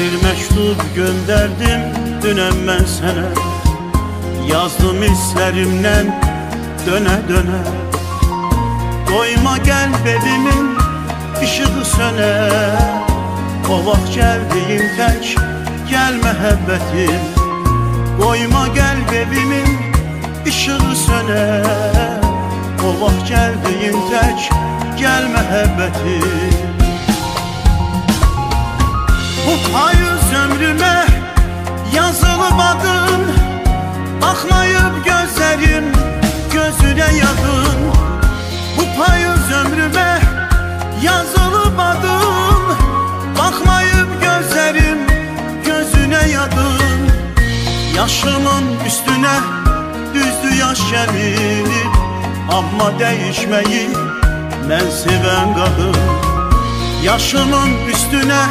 Bir mektup gönderdim dünen ben sana. Yazdım hislerimden döne döne. Doyma gel bebimin ışığı söne. O vaxt geldiğim tek gel məhəbbətim Koyma gel bebimin ışığı söne. O vaxt geldiğim tek gel məhəbbətim Bakmayıp gözlerim gözüne yakın. Bu payız ömrüme yazılıp adın Bakmayıp gözlerim gözüne yadın Yaşımın üstüne düzdü yaş gelir Ama değişmeyi ben seven kadın. Yaşımın üstüne